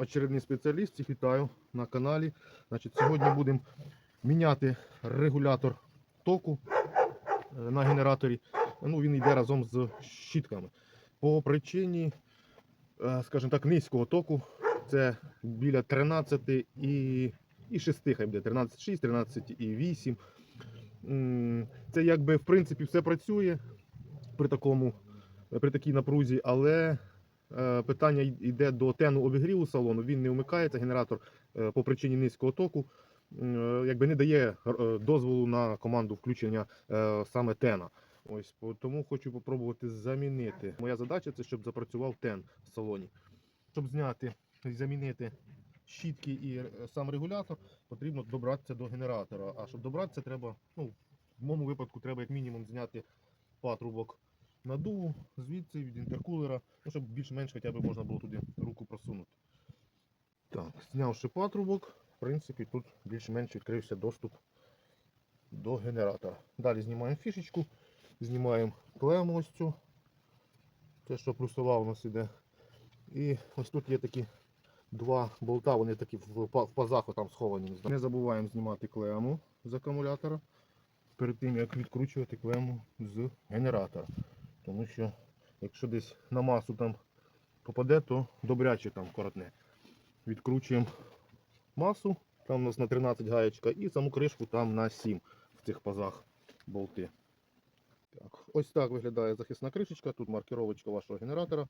очередний спеціаліст. Всіх вітаю на каналі. Значить, сьогодні будемо міняти регулятор току е, на генераторі. Ну, він йде разом з щітками. По причині, е, скажімо так, низького току. Це біля 13 і, і 6, хай буде 13,6, 13,8. М, Це якби в принципі все працює при такому при такій напрузі, але питання йде до тену обігріву салону. Він не вмикається, генератор е, по причині низького току е, якби не дає е, дозволу на команду включення е, саме тена. Ось тому хочу попробувати замінити. Моя задача це щоб запрацював тен в салоні. Щоб зняти і замінити щітки і е, сам регулятор, потрібно добратися до генератора. А щоб добратися, треба, ну, в моєму випадку, треба як мінімум зняти патрубок надуву звідси від інтеркулера, ну, щоб більш-менш хоча б можна було туди руку просунути. Так, знявши патрубок, в принципі, тут більш-менш відкрився доступ до генератора. Далі знімаємо фішечку, знімаємо клему ось цю. Те, що плюсова у нас іде. І ось тут є такі два болта, вони такі в па- пазах там сховані. Не забуваємо знімати клему з акумулятора перед тим, як відкручувати клему з генератора. Тому що якщо десь на масу там попаде, то добряче там коротне. Відкручуємо масу, там у нас на 13 гаєчка, і саму кришку там на 7 в цих пазах болти. Так, ось так виглядає захисна кришечка, тут маркировочка вашого генератора.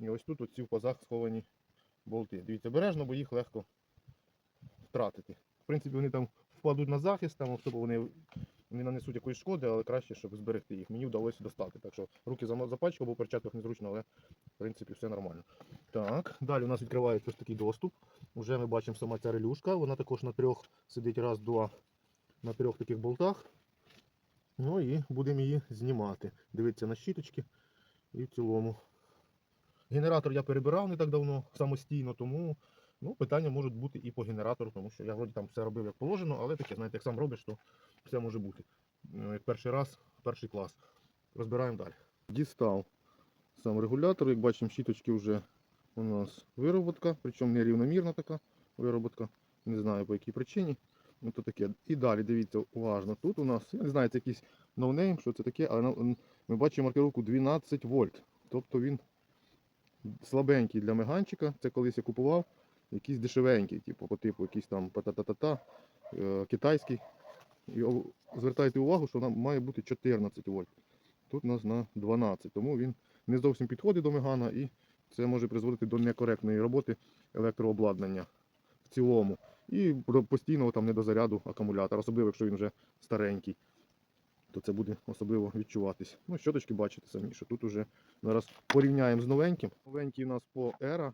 І ось тут оці в пазах сховані болти. Дивіться, обережно, бо їх легко втратити. В принципі, вони там впадуть на захист, там особливо вони не нанесуть якоїсь шкоди, але краще, щоб зберегти їх. Мені вдалося достати. Так що руки запачкав, бо в перчатках незручно, але в принципі все нормально. Так, далі у нас відкривається ось такий доступ. Уже ми бачимо сама ця релюшка. Вона також на трьох сидить раз, два, на трьох таких болтах. Ну і будемо її знімати. Дивіться на щіточки і в цілому. Генератор я перебирав не так давно самостійно, тому ну, питання можуть бути і по генератору, тому що я вроді там все робив як положено, але таке, знаєте, як сам робиш, то все може бути. Ну, Як перший раз, перший клас. Розбираємо далі. Дістав сам регулятор, як бачимо, щіточки вже у нас вироботка, причому нерівномірна така вироботка. Не знаю по якій причині. Ну, то таке. І далі дивіться уважно. Тут у нас, я не знаю, це якийсь ноунейм, що це таке, але ми бачимо маркировку 12 вольт. Тобто він слабенький для меганчика. Це колись я купував, якийсь дешевенький, типу, по типу якийсь там та-та-та-та, е, китайський. І звертайте увагу, що нам має бути 14 вольт. Тут у нас на 12, тому він не зовсім підходить до мегана і це може призводити до некоректної роботи електрообладнання в цілому. І постійного там недозаряду акумулятора, особливо якщо він вже старенький, то це буде особливо відчуватись. Ну, щоточки бачите самі, що тут уже зараз порівняємо з новеньким. Новенький у нас по Era.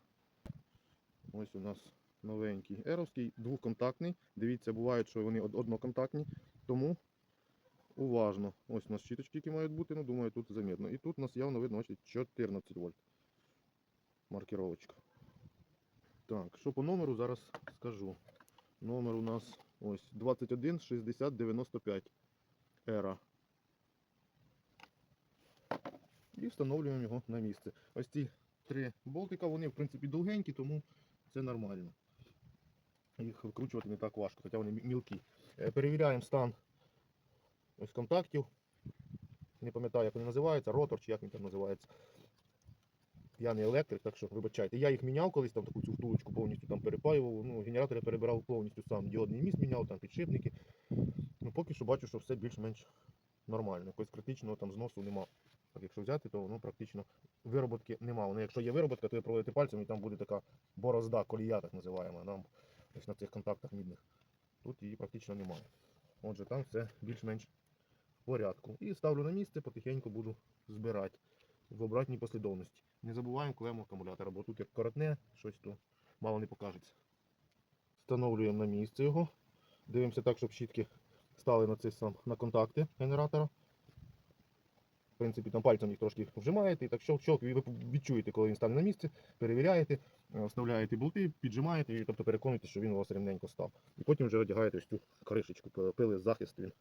Ось у нас новенький еровський, двохконтактний. Дивіться, бувають, що вони одноконтактні, тому уважно. Ось у нас щіточки, які мають бути, ну думаю, тут замітно. І тут у нас явно видно бачите, 14 вольт. Маркировочка. Так, що по номеру зараз скажу. Номер у нас ось 21 60 95 Ера. І встановлюємо його на місце. Ось ці три болтика, вони в принципі довгенькі, тому це нормально. Їх викручувати не так важко, хоча вони мілкі. Е, Перевіряємо стан ось контактів. Не пам'ятаю, як вони називаються, ротор чи як він там називається. Я не електрик, так що вибачайте. Я їх міняв колись, там таку цю втулочку повністю там перепаював. Ну, генератор я перебирав повністю сам. Діодний міст міняв, там підшипники. Ну, поки що бачу, що все більш-менш нормально. Якогось критичного там зносу нема. Так, якщо взяти, то ну, практично вироботки нема. Вони, якщо є вироботка, то ви проводите пальцем і там буде така борозда, колія, так називаємо. Нам ось на цих контактах мідних. Тут її практично немає. Отже, там все більш-менш в порядку. І ставлю на місце, потихеньку буду збирати в обратній послідовності. Не забуваємо клему акумулятора, бо тут як коротне, щось то мало не покажеться. Встановлюємо на місце його. Дивимося так, щоб щітки стали на цей сам на контакти генератора. Принципі, там пальцем їх трошки вжимаєте, і так щелк-щелк, ви відчуєте, коли він стане на місце, перевіряєте, е, вставляєте болти, піджимаєте, і тобто переконуєтесь, що він у вас рівненько став. І потім вже одягаєте ось цю кришечку, пили- пили захист, він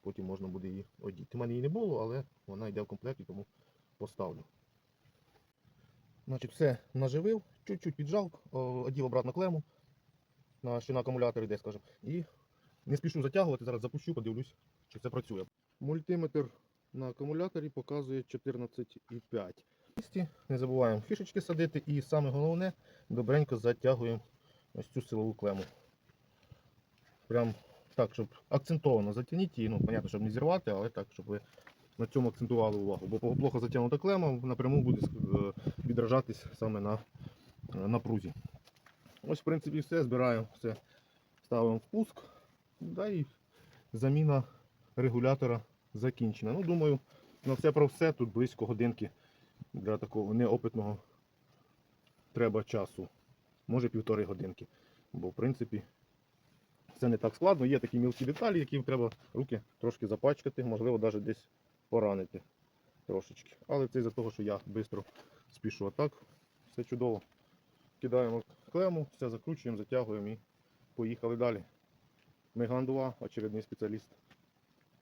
потім можна буде її одіти. У мене її не було, але вона йде в комплекті, тому поставлю. Значить, все наживив, чуть-чуть піджав, одів обратно клему на, ще на акумулятор іде, скажімо. І не спішу затягувати, зараз запущу, подивлюсь, чи це працює. Мультиметр на акумуляторі показує 14,5. Не забуваємо фішечки садити і саме головне, добренько затягуємо ось цю силову клему. Прям так, щоб акцентовано затягніть її, ну, понятно, щоб не зірвати, але так, щоб ви на цьому акцентували увагу. Бо плохо затягнута клема напряму буде е, відражатись саме на е, напрузі. Ось, в принципі, все. Збираємо все. Ставимо в пуск. Да, і заміна регулятора закінчена. Ну, думаю, на все про все тут близько годинки для такого неопитного треба часу. Може півтори годинки. Бо, в принципі, це не так складно. Є такі мілкі деталі, які треба руки трошки запачкати, можливо, навіть десь поранити трошечки. Але це із-за того, що я швидко спішу. А так, все чудово. Кидаємо клему, все закручуємо, затягуємо і поїхали далі. Меган 2, очередний спеціаліст.